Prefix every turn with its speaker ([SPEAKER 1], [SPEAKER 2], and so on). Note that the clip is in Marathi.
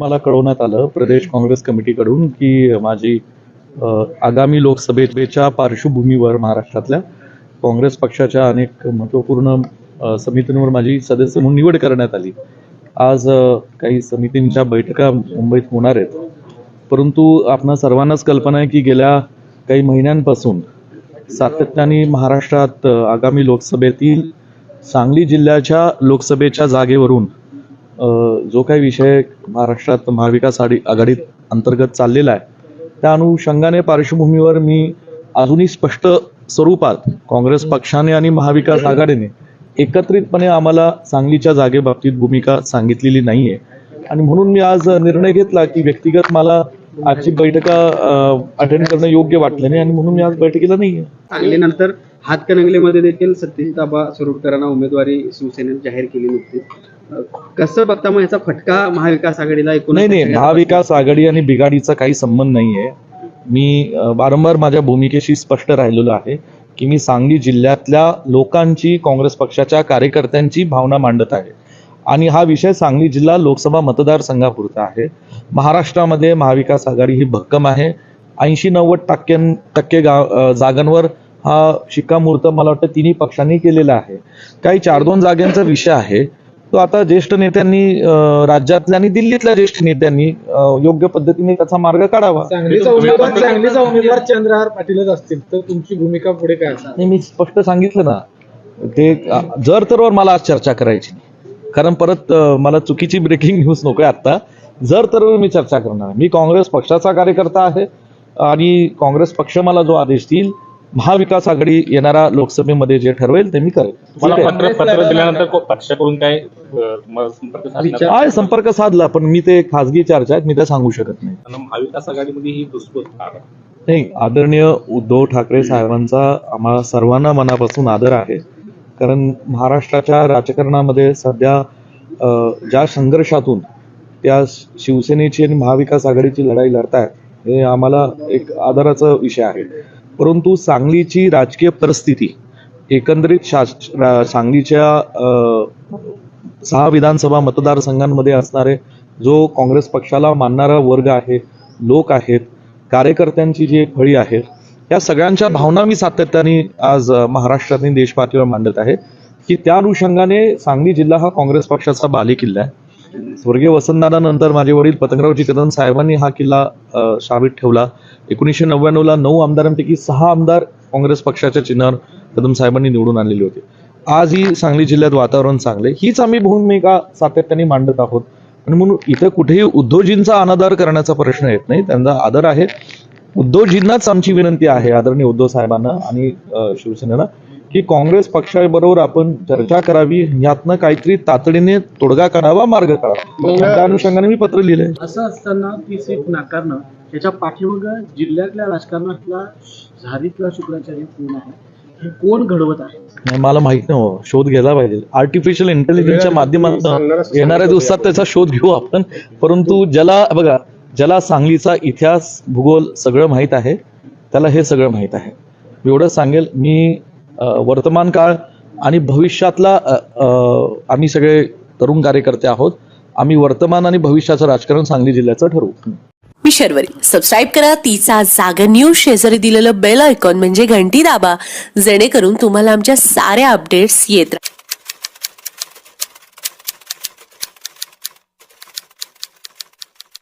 [SPEAKER 1] मला कळवण्यात आलं प्रदेश काँग्रेस कमिटीकडून की माझी आगामी लोकसभेच्या पार्श्वभूमीवर महाराष्ट्रातल्या काँग्रेस पक्षाच्या अनेक महत्त्वपूर्ण समितींवर माझी सदस्य म्हणून निवड करण्यात आली. आज काही समितींच्या बैठका मुंबईत होणार आहेत. परंतु आपणा सर्वांनाच कल्पना आहे की गेल्या काही महिन्यांपासून सातत्याने महाराष्ट्रात आगामी लोकसभेतील सांगली जिल्ह्याच्या लोकसभेच्या जागेवरून जो काही विषय महाराष्ट्रात महाविकास आघाडी आघाडीत अंतर्गत चाललेला आहे त्या अनुषंगाने पार्श्वभूमीवर मी अजूनही स्पष्ट स्वरूपात काँग्रेस पक्षाने आणि महाविकास आघाडीने एकत्रितपणे आम्हाला सांगलीच्या जागेबाबतीत भूमिका सांगितलेली नाहीये. आणि म्हणून मी आज निर्णय घेतला की व्यक्तिगत मला आजची बैठका अटेंड करणं योग्य वाटलं नाही आणि म्हणून मी आज बैठकीला नाहीये.
[SPEAKER 2] सांगलीनंतर हातकणंगलेमध्ये देखील सतीश दाबा सुरुटकरांना उमेदवारी शिवसेनेने जाहीर केली नुकतीच. कसं बघता मग याचा फटका महाविकास आघाडीला एकूण
[SPEAKER 1] नाही नाही महाविकास आघाडी आणि बिघाडीचा काही संबंध नाहीये. मी वारंवार माझ्या भूमिकेशी स्पष्ट राहिलेलो आहे की मी सांगली जिल्ह्यातल्या लोकांची काँग्रेस पक्षाच्या कार्यकर्त्यांची भावना मांडत आहे. आणि हा विषय सांगली जिल्हा लोकसभा मतदारसंघापुरता आहे. महाराष्ट्रामध्ये महाविकास आघाडी ही भक्कम आहे. ऐंशी नव्वद टक्क्यां टक्के गाव अ, जागांवर हा शिक्कामोर्तब मला वाटतं तिन्ही पक्षांनी केलेला आहे. काही चार दोन जागांचा विषय आहे. तो आता ज्येष्ठ नेत्यांनी राज्यातल्या आणि दिल्लीतल्या ज्येष्ठ नेत्यांनी योग्य पद्धतीने त्याचा मार्ग काढावा.
[SPEAKER 3] सांगलीचा उमेदवार सांगलीचा उमेदवार चंद्रहार पाटीलच असतील. तर तुमची भूमिका पुढे काय
[SPEAKER 1] नाही मी स्पष्ट सांगितलं ना. ते जर तरवर मला आज चर्चा करायची. कारण परत मला चुकीची ब्रेकिंग न्यूज नको आता जर तरवर मी चर्चा करणार आहे. मी काँग्रेस पक्षाचा कार्यकर्ता आहे आणि काँग्रेस पक्ष मला जो आदेश देईल महाविकास आघाडी येणाऱ्या लोकसभेमध्ये जे ठरवेल ते मी करेल.
[SPEAKER 4] काय संपर्क साधला
[SPEAKER 1] पण मी ते खासगी चर्चा आहेत मी त्या सांगू शकत नाही.
[SPEAKER 4] महाविकास आघाडीमध्ये ही?
[SPEAKER 1] नाही आदरणीय उद्धव ठाकरे साहेबांचा आम्हाला सर्वांना मनापासून आदर आहे. कारण महाराष्ट्राच्या राजकारणामध्ये सध्या ज्या संघर्षातून त्या शिवसेनेची आणि महाविकास आघाडीची लढाई लढतायत हे आम्हाला एक आदराचा विषय आहे. परंतु सांगलीची राजकीय परिस्थिती एकंदरीत शास सांगलीच्या सहा विधानसभा मतदारसंघांमध्ये असणारे जो काँग्रेस पक्षाला मानणारा वर्ग आहे लोक आहेत कार्यकर्त्यांची जी फळी आहे या सगळ्यांच्या भावना मी सातत्याने आज महाराष्ट्रातील देशपातळीवर मांडत आहे की त्या अनुषंगाने सांगली जिल्हा हा काँग्रेस पक्षाचा बालेकिल्ला आहे. स्वर्गीय वसंतदादानंतर माझे वडील पतंगरावजी कदम साहेबांनी हा किल्ला शाबीत ठेवला. एकोणीसशे नव्याण्णवला नऊ आमदारांपैकी सहा आमदार काँग्रेस पक्षाच्या चिन्हावर कदम साहेबांनी निवडून आणलेले होते. आजही सांगली जिल्ह्यात वातावरण चांगले. हीच आम्ही भूमिका सातत्याने मांडत आहोत. आणि म्हणून इथं कुठेही उद्धवजींचा अनादर करण्याचा प्रश्न येत नाही. त्यांचा आदर आहे. उद्धवजींनाच आमची विनंती आहे. आदरणीय उद्धव साहेबांना आणि शिवसेनेला. की काँग्रेस पक्षाबरोबर आपण चर्चा करावी यातनं काहीतरी तातडीने तोडगा करावा मार्ग करावा त्या अनुषंगाने मी पत्र लिहिलंय.
[SPEAKER 5] असं असताना ती सीट नाकारणं त्याच्या पाठीमाग जिल्ह्यातल्या राजकारणातला झारीतला शुक्राचार्य कोण आहे हे कोण घडवत आहे?
[SPEAKER 1] नाही मला माहीत नाही हो शोध घ्यायला पाहिजे. आर्टिफिशियल इंटेलिजन्सच्या माध्यमातून येणाऱ्या दिवसात त्याचा शोध घेऊ आपण. परंतु ज्याला बघा ज्याला सांगलीचा इतिहास भूगोल सगळं माहीत आहे त्याला हे सगळं माहीत आहे. एवढं सांगेल मी वर्तमान काळ आणि भविष्यातला आम्ही सगळे तरुण कार्यकर्ते आहोत. आम्ही वर्तमान आणि भविष्याचं राजकारण सांगली जिल्ह्याचं ठरवू.
[SPEAKER 6] मी शर्वरी. सबस्क्राईब करा. तिचा जागर न्यूज शेजारी दिलेलं बेल आयकॉन म्हणजे घंटी दाबा. जेणेकरून तुम्हाला आमच्या साऱ्या अपडेट्स येत राहतील